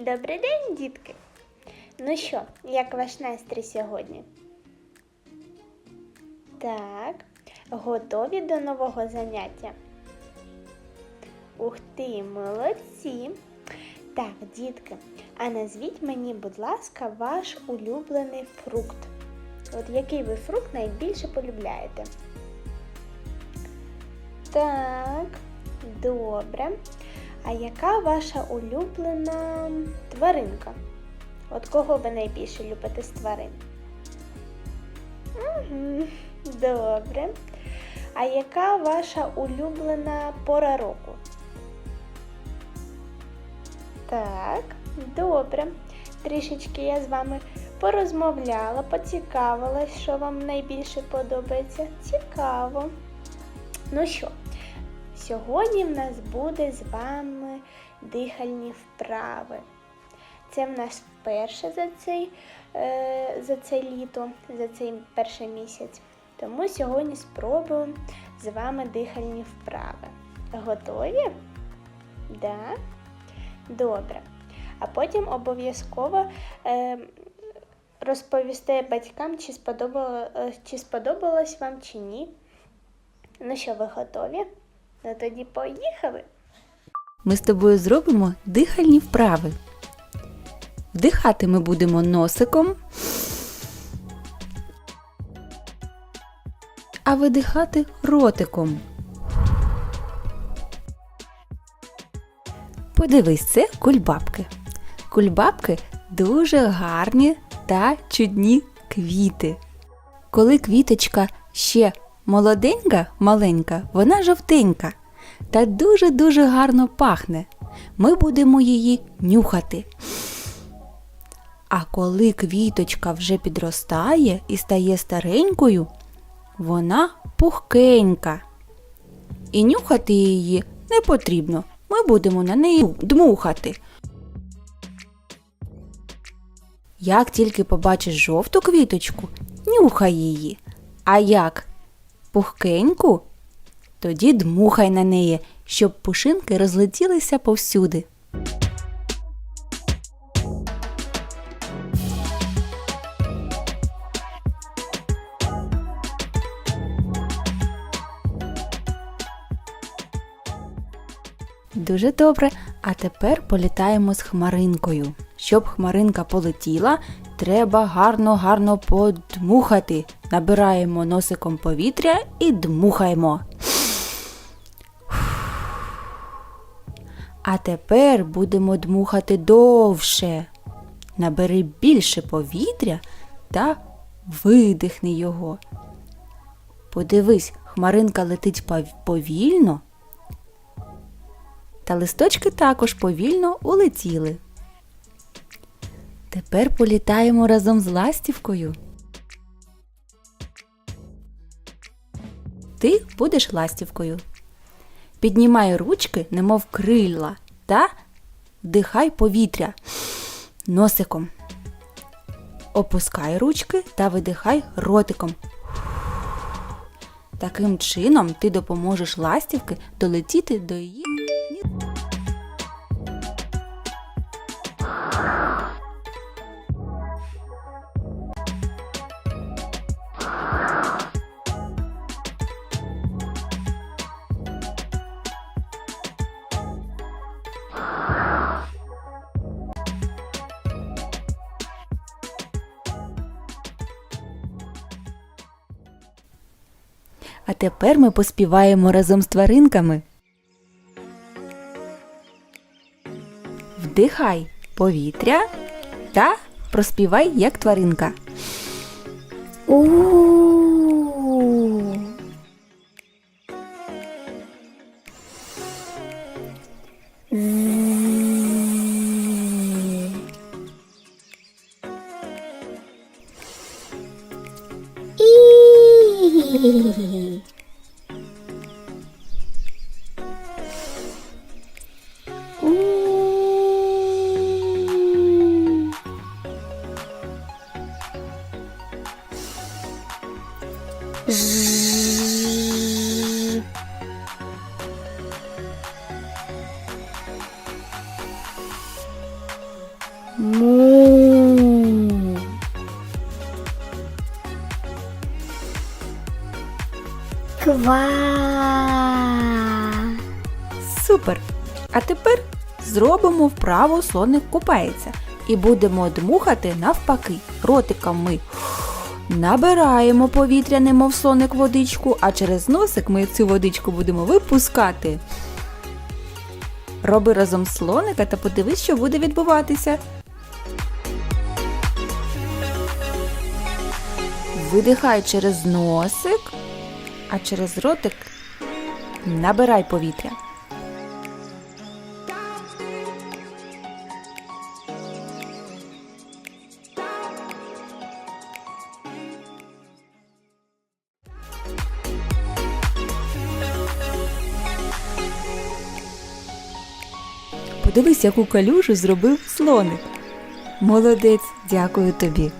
Добрий день, дітки! Ну що, як ваш настрій сьогодні? Так, готові до нового заняття? Ух ти, молодці! Так, дітки, а назвіть мені, будь ласка, ваш улюблений фрукт. От який ви фрукт найбільше полюбляєте? Так, добре. А яка ваша улюблена тваринка? От кого ви найбільше любите з тварин? Угу, добре. А яка ваша улюблена пора року? Так, добре. Трішечки я з вами порозмовляла, поцікавилась, що вам найбільше подобається. Цікаво. Ну що, сьогодні в нас буде з вами дихальні вправи. Це в нас вперше за цей, е, за це літо, за цей перший місяць. Тому сьогодні спробуємо з вами дихальні вправи. Готові? Да? Добре. А потім обов'язково е, розповісти батькам, чи, сподобало, е, чи сподобалось вам чи ні. Ну що, ви готові? Ну тоді поїхали. Ми з тобою зробимо дихальні вправи. Вдихати ми будемо носиком, а видихати ротиком. Подивись, це кульбабки. Кульбабки дуже гарні та чудні квіти. Коли квіточка ще молоденька, маленька, вона жовтенька та дуже-дуже гарно пахне. Ми будемо її нюхати. А коли квіточка вже підростає і стає старенькою, вона пухкенька. І нюхати її не потрібно. Ми будемо на неї дмухати. Як тільки побачиш жовту квіточку, нюхай її. А як пухкеньку, тоді дмухай на неї, щоб пушинки розлетілися повсюди. Дуже добре. А тепер політаємо з хмаринкою. Щоб хмаринка полетіла, треба гарно-гарно подмухати. Набираємо носиком повітря і дмухаємо. А тепер будемо дмухати довше. Набери більше повітря та видихни його. Подивись, хмаринка летить повільно, та листочки також повільно улетіли. Тепер політаємо разом з ластівкою. Ти будеш ластівкою. Піднімай ручки, немов крилла, та вдихай повітря носиком. Опускай ручки та видихай ротиком. Таким чином ти допоможеш ластівки долетіти до її. А тепер ми поспіваємо разом з тваринками. Вдихай повітря та проспівай як тваринка. у Mu Ква. Супер! А тепер зробимо вправу слоник купається і будемо дмухати навпаки. Ротиком ми набираємо повітря, немов слоник водичку, а через носик ми цю водичку будемо випускати. Роби разом слоника та подивись, що буде відбуватися. Видихай через носик, а через ротик набирай повітря. Подивись, яку калюжу зробив слоник. Молодець, дякую тобі.